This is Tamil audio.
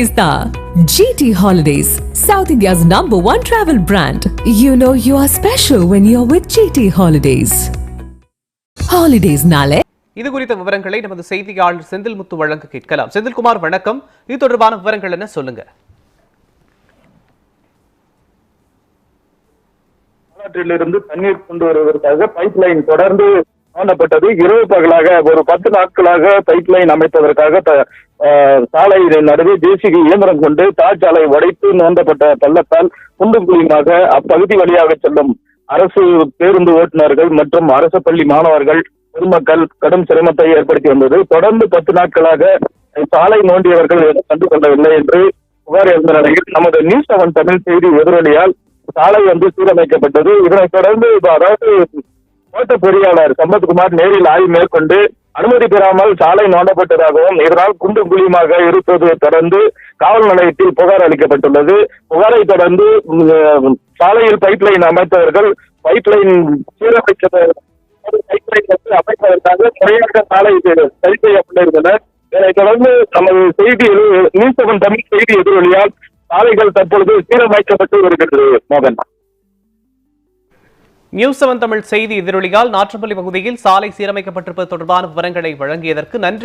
ஹாலிடேஸ் தான் GT Holidays, South India's number one travel brand. You know you are special when you're with GT Holidays. Holidays நாளே. இது குறித்த விவரங்களை நமது செய்தியாளர் செந்தில்முத்து வழங்க கேட்கலாம். செந்தில்குமார் வணக்கம். இது தொடர்பான விவரங்கள் என்ன? சொல்லுங்க. மாநாட்டிலிருந்து தண்ணீர் கொண்டு வருவதற்காக பைப் லைன் தொடர்ந்து தோண்டப்பட்டது இரவு பகலாக ஒரு பத்து நாட்களாக பைப் லைன் அமைப்பதற்காக சாலை நடுவே தேசிய இயந்திரம் கொண்டு தாழ்ச்சாலை உடைத்து நோண்டப்பட்ட பள்ளத்தால் குண்டும் குழியுமாக அப்பகுதி வழியாக செல்லும் அரசு பேருந்து ஓட்டுநர்கள் மற்றும் அரசு பள்ளி மாணவர்கள் பொதுமக்கள் கடும் சிரமத்தை ஏற்படுத்தி வந்தது. தொடர்ந்து பத்து நாட்களாக சாலை நோண்டியவர்கள் எதுவும் கண்டு கொள்ளவில்லை என்று புகார் எழுந்த நிலையில் நமது நியூஸ் செவன் தமிழ் செய்தி எதிரொலியால் சாலை வந்து சீரமைக்கப்பட்டது. இதனைத் தொடர்ந்து அதாவது தோட்ட பொறியாளர் சம்பத்குமார் நேரில் ஆய்வு மேற்கொண்டு அனுமதி பெறாமல் சாலை நோண்டப்பட்டதாகவும் இதனால் குண்டும் குழியுமாக இருப்பதை தொடர்ந்து காவல் நிலையத்தில் புகார் அளிக்கப்பட்டுள்ளது. புகாரை தொடர்ந்து சாலையில் பைப் லைன் அமைத்தவர்கள் பைப் லைன் சீரமைக்க பைப் லைன் வந்து அமைப்பதற்காக முறையாக சாலை சரி செய்யப்பட்டிருந்தனர். இதனைத் தொடர்ந்து நமது செய்தி எதிர்- நியூஸ் செவன் தமிழ் செய்தி எதிரொலியால் சாலைகள் தற்பொழுது சீரமைக்கப்பட்டு வருகிறது மோகன். நியூஸ் செவன் தமிழ் செய்தி எதிரொலியால் நாற்றம்பள்ளி பகுதியில் சாலை சீரமைக்கப்பட்டிருப்பது தொடர்பான விவரங்களை வழங்கியதற்கு நன்றி.